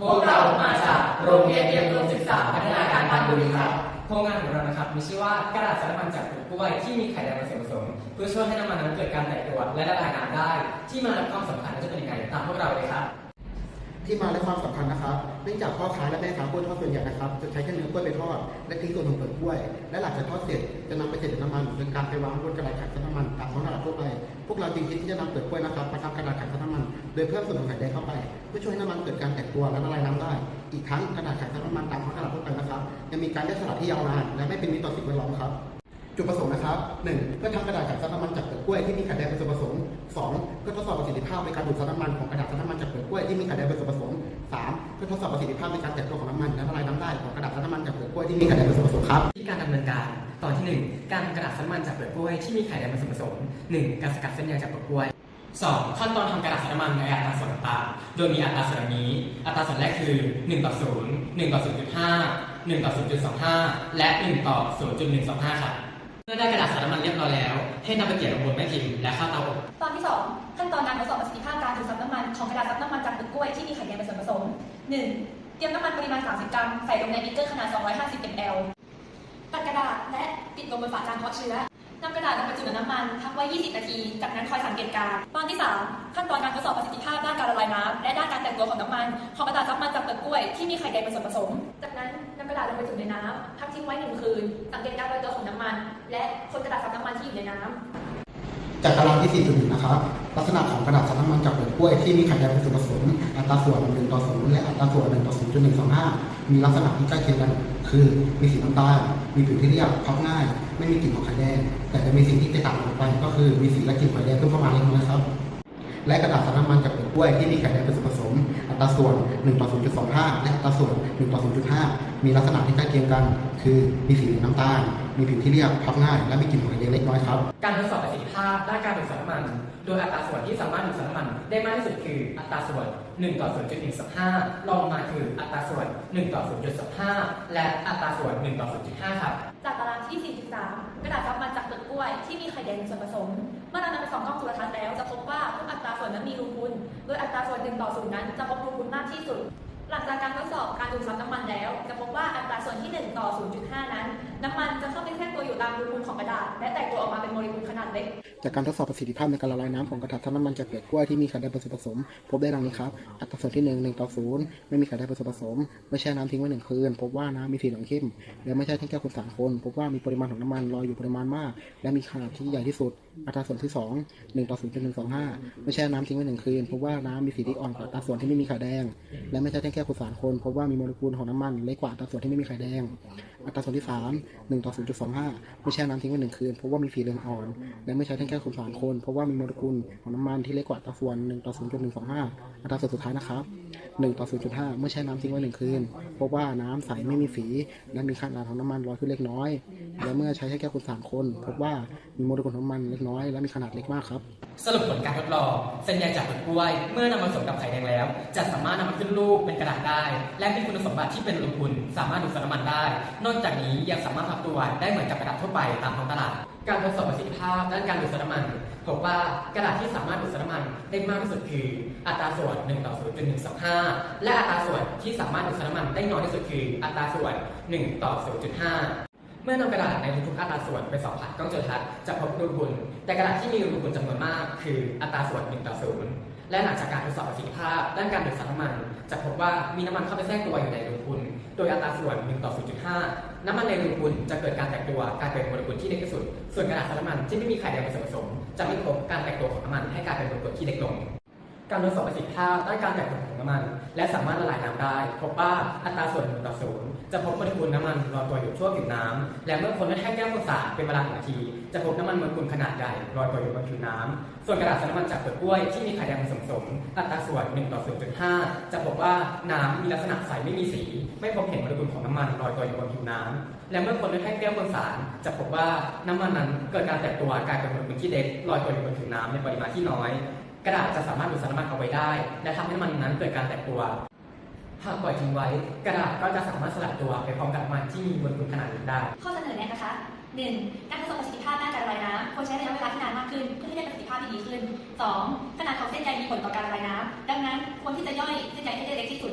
พวกเรามาจากโรงเรียนเตรียมอุดมศึกษาพัฒนาการบางบุรีครับโครงงานของเรานะครับมีชื่อว่ากระดาษสารน้ำมันจากผลกล้วยที่มีไข่แดงเป็นส่วนผสม เพื่อช่วยให้น้ำมันนั้นเกิดการแตกตัวและละลายน้ำได้ ที่มาและความสำคัญจะเป็นยังไงตามพวกเราเลยครับ ที่มาและความสำคัญนะครับ เนื่องจากพ่อค้าและแม่ค้ากล้วยทอดส่วนใหญ่นะครับ จะใช้แค่เนื้อกล้วยไปทอด และทิ้งส่วนของเปลือกกล้วย และหลังจากทอดเสร็จจะนำไปเสร็จน้ำมันโดยการไปวางบนกระดาษขัดน้ำมันตามท้องตลาดทั่วไป พวกเราจึงคิดที่จะนำเปลือกกล้วยนะครับมาทำกระดาษขัดน้ำมัน โดยเพิ่มส่วนของไข่แดงเข้าไป เพื่อช่วยให้น้ำมันเกิดการแตกตัวและละลายน้ำได้ อีกทั้งกระดาษขัดน้ำมันตามท้องตลาดทั่วไปนะครับยังมีการแยกสลัดที่ยาวนานและไม่เป็นมิตรต่อสิ่งแวดล้อมครับ จุดประสงค์นะครับ 1. เพื่อทำกระดาษขัดซับน้ำมันจากเปลือกกล้วยที่มีไข่แดงเป็นส่วนผสม 2. เพื่อทดสอบประสิทธิภาพในการดูดซับน้ำมันของกระดาษซับน้ำมันจากเปลือกกล้วยที่มีไข่แดงเป็นส่วนผสม 3. เพื่อทดสอบประสิทธิภาพในการแตกตัวของน้ำมันและละลายน้ำได้ของกระดาษซับน้ำมันจากเปลือกกล้วยที่มีไข่แดงเป็นส่วนผสมครับที่การดำเนินการตอนที่ 1 การทำกระดาษสารน้ำมันจากเปลือกกล้วยที่มีไข่แดงเป็นส่วนผสม 1. การสกัดเส้นใยจากเปลือกกล้วย 2. ขั้นตอนทำกระดาษสารน้ำมันในอัตราส่วนต่างๆโดยมีอัตราส่วนนี้ อัตราส่วนแรกคือ1ต่อ0 1ต่อ0.5 1ต่อ0.25 และ 1 ต่อ 0.125 ครับ เมื่อได้กระดาษสารน้ำมันเรียบร้อยแล้ว ให้นำไปเกี่ยวลงบนแม่พิมพ์และเข้าเตาอบตอนที่ 2 ขั้นตอนการทดสอบประสิทธิภาพการดูดซับน้ำมันของกระดาษซับน้ำมันจากเปลือกกล้วยที่มีไข่แดงเป็นส่วนผสม 1. เตรียมน้ำมันปริมาณ 30 กรัม ใส่ลงในบิ๊กเกอร์ขนาด 250 ml ตัดกระดาษและปิดลงบนฝาจานเพาะเชื้อนำกระดาษลงไปจุ่มน้ำมันพักไว้ 20 นาที จากนั้นคอยสังเกตการณ์ตอนที่ 3 ขั้นตอนการทดสอบประสิทธิภาพด้านการละลายน้ำและด้านการแตกตัวของน้ำมัน ของกระดาษซับมันจากเปลือกกล้วยที่มีไข่แดงเป็นส่วนผสม จากนั้นนำกระดาษลงไปจุ่มในน้ำ อื่น สังเกตการลอยตัวของน้ำมัน และคนกระดาษซับน้ำมันที่อยู่ในน้ำจากตารางที่ 4.1 นะครับ ลักษณะของกระดาษซับน้ำมันจากเปลือกกล้วยที่มีไข่แดงเป็นส่วนผสม อัตราส่วน1ต่อ0และอัตราส่วน1ต่อ0.125 มีลักษณะที่ใกล้เคียงกัน คือมีสีน้ำตาล มีผิวที่เรียบพับง่าย ไม่มีกลิ่นของไข่แดง แต่จะมีสิ่งที่แตกต่างออกไป ก็คือมีสีและกลิ่นไข่แดงเพิ่มเข้ามาเล็กน้อยครับ และกระดาษสารน้ำมันจากเปลือกกล้วยที่มีไขมันเป็นส่วนผสม อัตราส่วน 1 ต่อ 0.25 และอัตราส่วน 1 ต่อ 0.5 มีลักษณะที่ใกล้เคียงกัน คือมีสีเหลืองน้ำตาล มีผิวที่เรียบพับง่าย และมีกลิ่นของไข่แดงเล็กน้อยครับ การทดสอบประสิทธิภาพด้านการดูดซับน้ำมัน โดยอัตราส่วนที่สามารถดูดซับน้ำมันได้มากที่สุดคืออัตราส่วน 1 ต่อ 0.125รองลงมาคืออัตราส่วน 1 ต่อ 0.25 และอัตราส่วน 1 ต่อ 0.5 ครับ จากตารางที่ 43 กระดาษซับมันจากเปลือกกล้วยที่มีไข่แดงเป็นส่วนผสม เมื่อเรานำไปส่องกล้องจุลทรรศน์แล้วจะพบว่าทุกอัตราส่วนนั้นมีรูพุนโดยอัตราส่วน 1 ต่อ 0 นั้นจะพบรูพุนมากที่สุด หลังจากการทดสอบการดูดซับน้ำมันแล้ว จะพบว่าอัตราส่วนที่ 1 ต่อ 0.5 นั้น น้ำมันจะเข้าไปแทรกตัวอยู่ตามรูพุนของกระดาษ และแตกตัวออกมาเป็นโมเลกุลขนาดเล็ก จากการทดสอบประสิทธิภาพในการละลายน้ำของกระดาษซับน้ำมันจากเปลือกกล้วยที่มีไข่แดงเป็นส่วนผสม พบได้ดังนี้ครับ อัตราส่วนที่ 1 1 ต่อ 0 ไม่มีไข่แดงเป็นส่วนผสม ไม่แช่น้ำทิ้งไว้หนึ่งคืน พบว่าน้ำมีสีเหลืองเข้ม และไม่ใช่แท่งแก้วขุ่นสารคน พบว่ามีปริมาณของน้ำมันลอยอยู่ปริมาณมาก และมีขนาดที่ใหญ่ที่สุด อัตราส่วนที่2 1ต่อ0.125ไม่แช่น้ำทิ้งไว้หนึ่งคืน เพบว่าน้ำมีสีที่อ่อนกว่าอัตราส่วนที่ไม่มีไข่แดง และไม่ใช่แท่แก้วขุ่นสารคนเพบว่ามีโมเลกุลของน้ำมันเล็กกว่าอัตราส่วนที่ไม่มีไข่แดง อัตราส่วนที่3 1ต่อ0.25ไม่แช่น้ำทิ้งไว้หนึ่งคืนเพบว่ามีสีเหลืองอ่อน และไม่ใช่แท่แก้วขุ่นสารคนเพบว่ามีโมเลกุลของน้ำมันที่เล็กกว่าอัตราส่วน1ต่อ0.125อัตราส่วนสุดท้ายนะครับ1ต่อ0.5เมื่อแช่น้ำทิ้งไว้หนึ่งคืน เพบว่าน้ำใสไม่มีสีและมีขนาดของน้ำมันลอยขึ้นเล็กน้อย และเมื่อใช้แค่แก้วขุ่นสารคนพบว่ามีโมเลกุลของน้ำมันเล็กน้อย และมีขนาดเล็กมากครับ สรุปผลการทดลองเส้นใยจากเปลือกกล้วย เมื่อนำมาผสมกับไข่แดงแล้ว จะสามารถนำมาขึ้นรูปเป็นกระดาษได้ และมีคุณสมบัติที่เป็นอุณหภูมิสามารถดูดซับน้ำมันได้ นอกจากนี้ยังสามารถพับตัวได้เหมือนกับกระดาษทั่วไปตามท้องตลาด การทดสอบประสิทธิภาพด้านการดูดซับน้ำมันพบว่ากระดาษที่สามารถดูดซับน้ำมันได้มากที่สุดคือ อัตราส่วน 1 ต่อ 0.125 และอัตราส่วนที่สามารถดูดซับน้ำมันได้น้อยที่สุดคือ อัตราส่วน 1 ต่อ 0.5 เมื่อนำกระดาษในทุกๆอัตราส่วนไปสอบผ่านกล้องจุลทรรศน์จะพบรูพุนแต่กระดาษที่มีรูพุนจำนวนมาก คืออัตราส่วน1ต่อ0และหลังจากการทดสอบประสิทธิภาพ ด้านการดูดซับน้ำมัน จะพบว่ามีน้ำมันเข้าไปแทรกตัวอยู่ในรูพุนโดยอัตราส่วน1ต่อ0.5 น้ำมันในรูพุนจะเกิดการแตกตัวกลายเป็นโมเลกุลที่เล็กที่สุด ส่วนกระดาษซับน้ำมันที่ไม่มีไข่แดงเป็นส่วนผสม จะไม่พบการแตกตัวของน้ำมันให้กลายเป็นโมเลกุลที่เล็กลง การทดสอบประสิทธิภาพด้านการแตกตัวของน้ำมัน และสามารถละลายน้ำได้พบว่าอัตราส่วน1ต่อ0จะพบโมเลกุลน้ำมันลอยตัวอยู่ทั่วผิวน้ำและเมื่อคนได้แค่แก้วข้าวสารเป็นเวลาหนึ่งนาที จะพบน้ำมันโมเลกุลขนาดใหญ่ลอยตัวอยู่บนผิวน้ำส่วนกระดาษน้ำมันจากเปลือกกล้วยที่มีไข่แดงผสมสมอัตราส่วน1ต่อ0.5 จะพบว่าน้ำมีลักษณะใสไม่มีสี ไม่พบเห็นโมเลกุลของน้ำมันลอยตัวอยู่บนผิวน้ำและเมื่อคนได้แค่แก้วข้าวสารจะพบว่าน้ำมันนั้นเกิดการแตกตัวกลายเป็นโมเลกุลที่เล็กลอยตัวอยู่บนผิวน้ำในปริมาณที่น้อย กระดาษจะสามารถดูดซับน้ำมันเอาไว้ได้ และทำให้น้ำมันนั้นเกิดการแตกตัว หากปล่อยทิ้งไว้ กระดาษก็จะสามารถสลายตัวไปพร้อมกับน้ำมันที่มีมวลกุลขนาดเล็กได้ ข้อเสนอแนะนะคะ 1. การผสมประสิทธิภาพด้านการระบายน้ำควรใช้ระยะเวลาที่นานมากขึ้น เพื่อให้ได้ประสิทธิภาพที่ดีขึ้น 2. ขนาดของเส้นใยมีผลต่อการระบายน้ำดังนั้นควรที่จะย่อยเส้นใยให้ได้เล็กที่สุด